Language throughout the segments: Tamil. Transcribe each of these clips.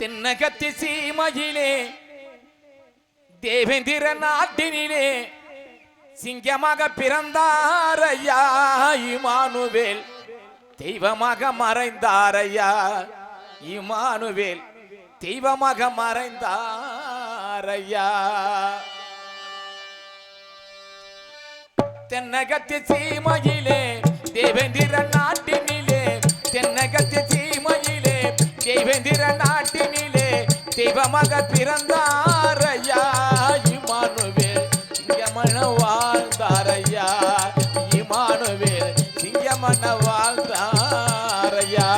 தென்னகத்தி சீமையிலே தேவேந்திர நாட்டினிலே சிங்கமாக பிறந்தார் ஐயா இமானுவேல் தெய்வமாக மறைந்தார் ஐயா இமானுவேல் தெய்வமாக மறைந்தார் தென்னகத்தி சீமையிலே தேவேந்திர மக பிறந்தாரையா? இமானுவே சிங்கமன வாழ்ந்தாரையா? இமானுவே சிங்கமன வாழ்ந்தாரையா?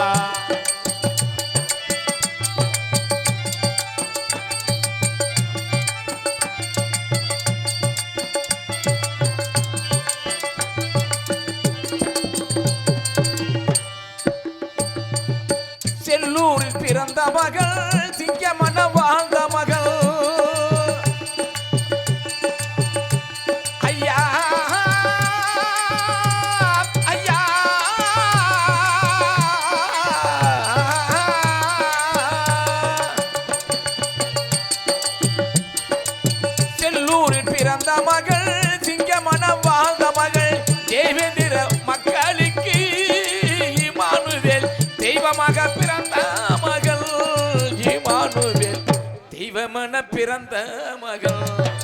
செல்லூரில் பிறந்த மகள் ரமண பிறந்த மகள்.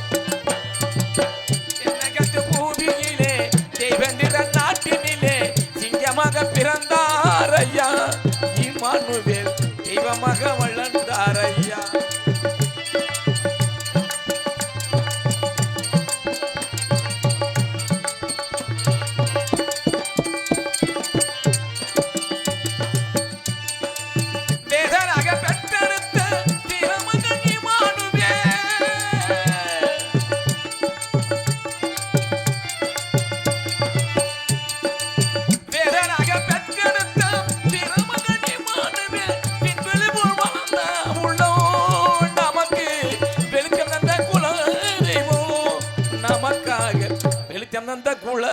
வந்த குல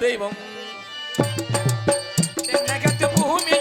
தெய்வம். தென்னகத்து பூமி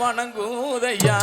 வணங்குதையா?